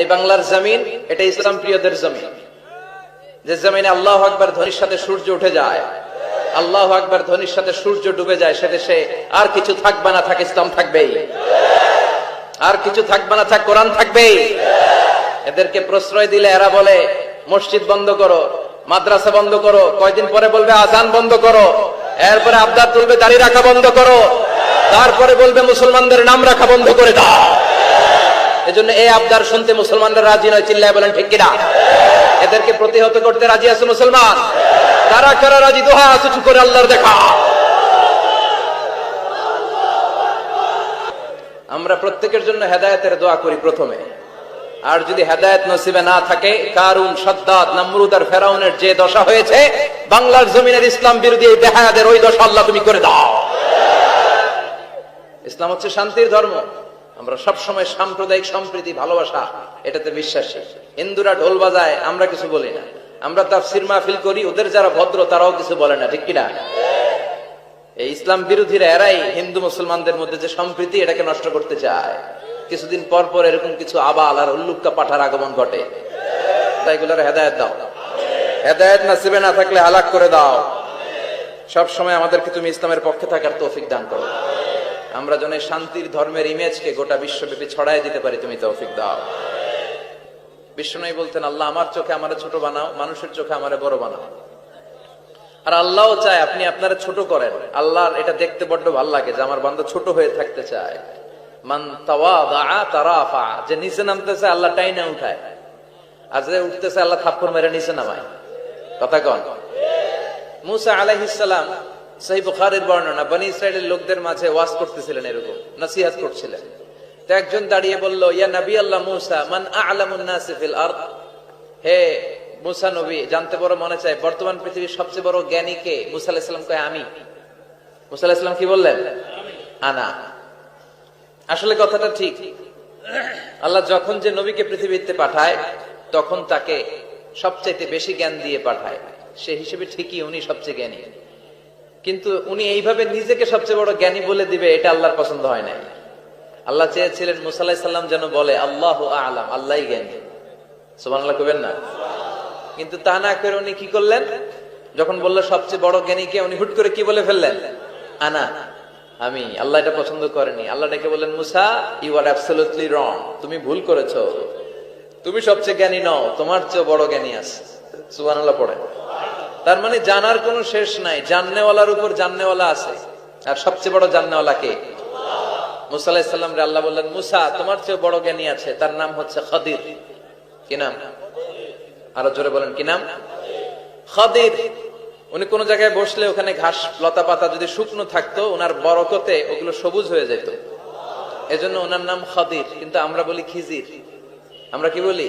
এই বাংলার জমিন, এটা ইসলাম প্রিয়দের জমিন। যে জমিনে আল্লাহ আকবার ধ্বনির সাথে সূর্য উঠে যায়, আল্লাহ আকবার ধ্বনির সাথে সূর্য ডুবে যায় সে দেশে আর কিছু থাকবে না, থাক ইসলাম থাকবেই। আর কিছু থাকবে না, থাক কোরআন থাকবেই। এদেরকে প্রশ্রয় দিলে এরা বলে, মসজিদ বন্ধ করো, মাদ্রাসা বন্ধ করো, কয়দিন পরে বলবে আজান বন্ধ করো, এরপরে আবদার তুলবে দাড়ি রাখা বন্ধ করো, তারপরে বলবে মুসলমানদের নাম রাখা বন্ধ করে দাও। এজন্য এই আবদার শুনতে মুসলমানরা রাজি নয়, চিল্লায় বলেন, ঠিক কিনা? এদেরকে প্রতিহত করতে রাজি আছে মুসলমান? কারা কারা রাজি? দোহা কিছু করে আল্লাহর দেখা। আমরা প্রত্যেকের জন্য হেদায়েতের দোয়া করি প্রথমে। আর যদি হেদায়েত নসিবে না থাকে, কারুন, সদ্দাত, নমরুদ আর ফেরাউনের যে দশা হয়েছে, বাংলার জমিনের ইসলাম বিরোধী এই বেহায়াদের ওই দশা আল্লাহ তুমি করে দাও। ইসলাম হচ্ছে শান্তির ধর্ম। আমরা সব সময় সাম্প্রদায়িক সম্প্রীতি, ভালোবাসা, এটাতে বিশ্বাসী। হিন্দুরা ঢোল বাজায়, আমরা কিছু বলি না। আমরা তার সিরমা ফিল করি, ওদের যারা ভদ্র, তারাও কিছু বলে না, ঠিক কিনা? এই ইসলাম বিরোধীরা, এরাই হিন্দু মুসলমানদের মধ্যে যে সম্প্রীতি, এটাকে নষ্ট করতে চায়। কিছুদিন পর পর এরকম কিছু আবাল আর উল্লুক্কা পাঠার আগমন ঘটে। তাই হেদায়ত দাও। হেদায়ত নাসিবে না থাকলে হালাক করে দাও। সব সময় আমাদেরকে তুমি ইসলামের পক্ষে থাকার তৌফিক দান করো। আমরা যেন শান্তির ধর্মের ইমেজকে গোটা বিশ্বব্যাপী ছড়াই দিতে পারি, তুমি তৌফিক দাও। বিষ্ণু বলতেন, আল্লাহ আমার চোখে আমারে ছোট বানাও, মানুষের চোখে আমারে বড় বানাও। আর আল্লাহও চায় আপনি আপনারা ছোট করেন। আল্লাহর এটা দেখতে বড্ড ভালো লাগে যে আমার বান্ধব ছোট হয়ে থাকতে চায়। মান তারাফা, যে নিচে নামতেছে আল্লাহ টাইনা উঠায়। আর যে উঠতেছে আল্লাহ থাপ্পড় মেরে নিচে নামায়। কথা কন। মুসা আলাইহিসসালাম সেই বুখারের বর্ণনা, বনি ইসরায়েলের লোকদের মাঝে ওয়াজ করতেছিলেন এরকম, নসিহাত করছিলেন। তো একজন দাঁড়িয়ে বলল, ইয়া নবী আল্লাহ মুসা, মান আ'লামুন নাস ফিল আরদ? হে মুসা নবী, জানতে বড় মনে চায়, বর্তমান পৃথিবীর সবচেয়ে বড় জ্ঞানী কে? মুসা আলাইহিস কয়, আমি। মুসা আলাইহিস কি বললেন? আনা। আসলে কথাটা ঠিক। আল্লাহ যখন যে নবীকে পৃথিবীতে পাঠায়, তখন তাকে সবচাইতে বেশি জ্ঞান দিয়ে পাঠায়। সে হিসেবে ঠিকই উনি সবচেয়ে জ্ঞানী। কিন্তু উনি এইভাবে নিজেকে সবচেয়ে বড় জ্ঞানী বলে দিবে, এটা আল্লাহর পছন্দ হয় নাই। আল্লাহ চেয়েছিলেন মুসাল্লাহ সাল্লাম যেন বলে, আল্লাহ আলাম আল্লাহ জ্ঞানী। সুবহানাল্লাহ কবেন না? কিন্তু তা না করে উনি কি করলেন? যখন বলল, সবচেয়ে বড় জ্ঞানীকে উনি হুট করে কি বলে ফেললেন? আনা, আমি, আল্লাহ এটা পছন্দ করেনি। আল্লাহ ডেকে বললেন, মুসা ইউ আর অ্যাবসলিউটলি রং তুমি ভুল করেছ। তুমি সবচেয়ে জ্ঞানী নও, তোমার চেয়ে বড় জ্ঞানী আছে। সুবহানাল্লাহ পড়ে তার মানে জানার কোনো শেষ নাই। জাননেওয়ালার উপর জাননেওয়ালা আছে। আর সবচেয়ে বড় জাননেওয়ালা কে? মুসা রে আল্লাহ বললেন, মুসা, তোমার চেয়ে বড় জ্ঞানী আছে। তার নাম হচ্ছে খদির। কি নাম? আরও জোরে বলেন, কি নাম? খদির। উনি কোন জায়গায় বসলে ওখানে ঘাস লতা পাতা যদি শুকনো থাকতো, ওনার বরকতে ওগুলো সবুজ হয়ে যেত। এজন্য ওনার নাম খদির, কিন্তু আমরা বলি খিজির। আমরা কি বলি?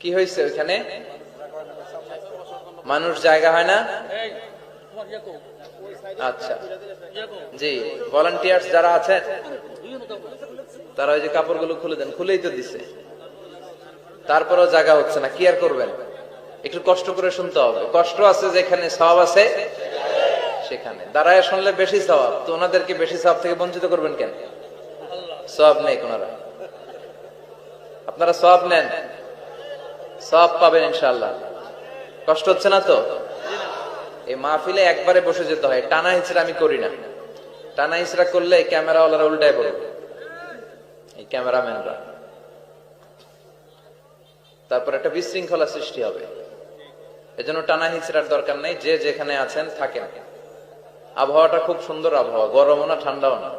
কি হয়েছে ওইখানে? মানুষ জায়গা হয় না? আচ্ছা। জি ভলান্টিয়ার্স যারা আছেন তারা ওই যে কাপড়গুলো খুলে দেন খুলেই তো দিছে। তারপরেও জায়গা হচ্ছে না কি আর করবেন? একটু কষ্ট করে শুনতে হবে। কষ্ট আছে যেখানে সব আছে সেখানে। দাঁড়ায় শুনলে বেশি সবাব তো ওনাদেরকে বেশি সব থেকে বঞ্চিত করবেন কেন? সব নেই কোনারা। আপনারা সব নেন। সব পাবেন ইনশাল্লাহ কষ্ট হচ্ছে না তো? এই মাহফিলে একবারে বসে যেতে হয়। টানা হিচড়া আমি করি না। টানা হিচড়া করলে ক্যামেরাওয়ালারা উল্টায় পড়বে এই ক্যামেরাম্যানরা। তারপর একটা বিশৃঙ্খলা সৃষ্টি হবে। এজন্য টানা হিচড়ার দরকার নেই। যে যেখানে আছেন, থাকেন। আবহাওয়াটা খুব সুন্দর আবহাওয়া। গরমও না, ঠান্ডাও না।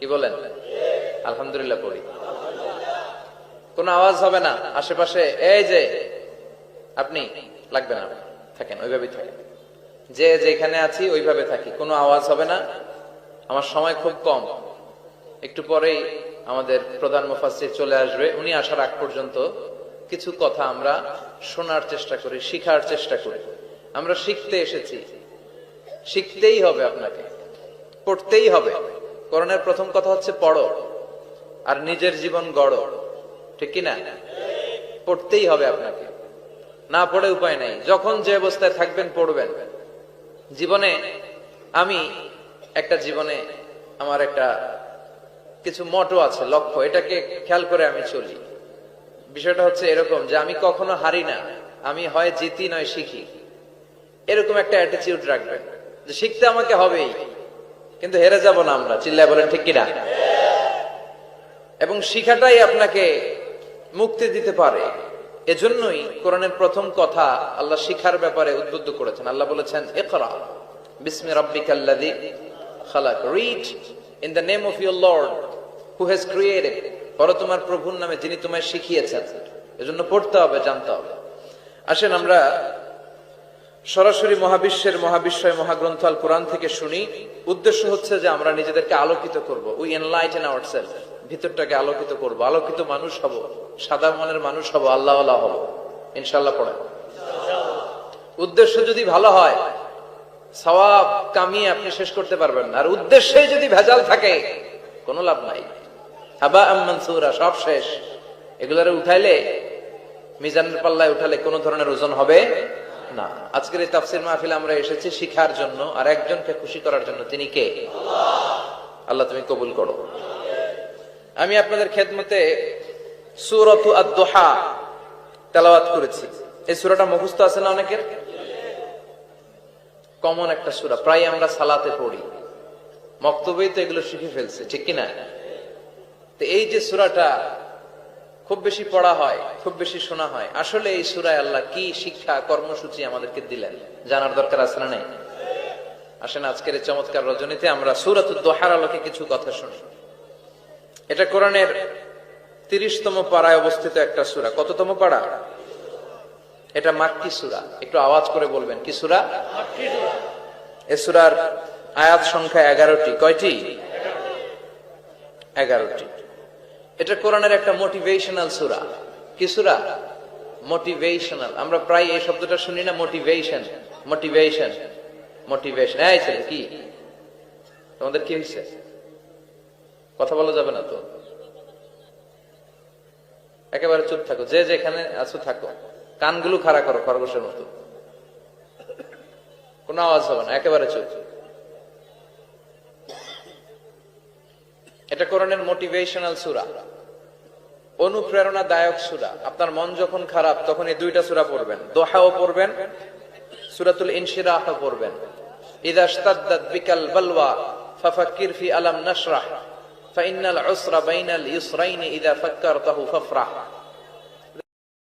কি বলেন? আলহামদুলিল্লাহ পড়ি। কোন আওয়াজ হবে না? আশেপাশে, এই যে, আপনি লাগবে না, থাকেন, ওইভাবেই থাকেন। যে যেখানে আছি, ওইভাবে থাকি, কোনো আওয়াজ হবে না। আমার সময় খুব কম। একটু পরেই আমাদের প্রধান মুফাসির চলে আসবে। উনি আসার আগ পর্যন্ত কিছু কথা আমরা শোনার চেষ্টা করি, শিখার চেষ্টা করি। আমরা শিখতে এসেছি। শিখতেই হবে আপনাকে। পড়তেই হবে। করণের প্রথম কথা হচ্ছে পড়ো। আর নিজের জীবন গড়ো। ঠিক কিনা? পড়তেই হবে আপনাকে। না পড়ে উপায় নাই। যখন যে অবস্থায় থাকবেন, পড়বেন। জীবনে আমি একটা জীবনে আমার একটা কিছু মটো আছে, লক্ষ্য। এটাকে খেয়াল করে আমি চলি। বিষয়টা হচ্ছে এরকম যে আমি কখনো হারি না। আমি হয় জিতি নয় শিখি। এরকম একটা অ্যাটিচিউড রাখবেন যে শিখতে আমাকে হবেই। কিন্তু হেরে যাব না আমরা। চিল্লায় বলেন, ঠিক কিনা? এবং শিখাটাই আপনাকে মুক্তি দিতে পারে। এজন্যই কোরআনের প্রথম কথা আল্লাহ শিখার ব্যাপারে উদ্বুদ্ধ করেছেন। আল্লাহ বলেছেন, ইকরা বিসমি রাব্বিকাল্লাযী খালাক। Read in the name of your lord who has created পড়ো তোমার প্রভুর নামে যিনি তোমায় শিখিয়েছেন। এজন্য পড়তে হবে, জানতে হবে। আসেন আমরা সরাসরি মহাবিশ্বের মহাবিশ্বয় মহাগ্রন্থ আল কোরআন থেকে শুনি। উদ্দেশ্য হচ্ছে যে আমরা নিজেদেরকে আলোকিত করব। উই এনলাইটেন আওয়ার সেলফ ভিতরটাকে আলোকিত করব। আলোকিত মানুষ হব। সাদা মনের মানুষ হব। আল্লাহ হব। ইনশাল্লাহ পড়ে উদ্দেশ্য যদি ভালো হয়, সওয়াব, কামিয়ে আপনি শেষ করতে পারবেন না। আর উদ্দেশ্যে যদি ভেজাল থাকে, কোনো লাভ নাই। হাবা আম্মানসুরা সব শেষ। এগুলারে উঠাইলে, মিজানের পাল্লায় উঠালে কোনো ধরনের ওজন হবে না। আজকের এই তাফসির মাহফিল আমরা এসেছি শিখার জন্য, আর একজনকে খুশি করার জন্য। তিনি কে? আল্লাহ তুমি কবুল করো। আমি আপনাদের খেদমতে সুরত আদোহা তেলাওয়াত করেছি। এই সুরাটা মুখস্থ আছে না অনেকের? কমন একটা সুরা, প্রায় আমরা সালাতে পড়ি। মক্তবেই তো এগুলো শিখে ফেলছে, ঠিক কিনা? তো এই যে সুরাটা খুব বেশি পড়া হয়, খুব বেশি শোনা হয়, আসলে এই সুরায় আল্লাহ কি শিক্ষা, কর্মসূচি আমাদেরকে দিলেন? জানার দরকার আছে না নাই? আসেন, আজকের এই চমৎকার রজনীতে আমরা সুরাত দোহার আলোকে কিছু কথা শুনি। এটা কোরআনের তিরিশতম পাড়ায় অবস্থিত একটা সুরা। কততম পাড়া? এটা মাক্কি সুরা। একটু আওয়াজ করে বলবেন, কি সুরা? এ সুরার আয়াত সংখ্যা এগারোটি। কয়টি? এগারোটি। এটা কোরআনের একটা মোটিভেশনাল সুরা। কি সুরা? মোটিভেশনাল আমরা প্রায় এই শব্দটা শুনি না মোটিভেশন মোটিভেশন মোটিভেশন ছেলে, কি? তোমাদের কি হয়েছে কথা বলা যাবে না তো? একেবারে চুপ থাকো, যে যেখানে আছো থাকো। কানগুলো খাড়া করো, খরগোশের মতো। কোনো আওয়াজ হবে না, একেবারে চুপ। এটা কোরআনের মোটিভেশনাল সুরা। অনুপ্রেরণাদায়ক সুরা। আপনার মন যখন খারাপ, তখন এই দুইটা সুরা পড়বেন। দোহাও পড়বেন, সুরাতুল ইনশিরাহ পড়বেন। ইদা ইশতাদ্দাত বিকাল বালওয়া, ফাফাক্কির ফি আলাম নাশরাহ। فإن العسر بين اليسرين إذا فكرته فافرح.